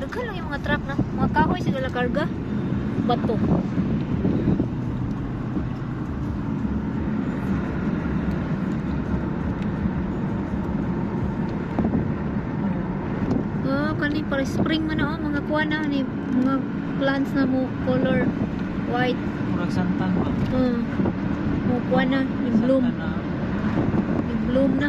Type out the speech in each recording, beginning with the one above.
Daghan lang yung mga truck na. Mga kahoy sila karga. Bato. Oh, kani para spring man oh, mga kuha na ni mga plants na mo color white. Murag santan ba? Oh. Mga kuha na, ni bloom. Ni bloom na.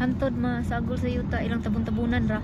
hantod masagol sa yuta ilang tabon-tabunan ra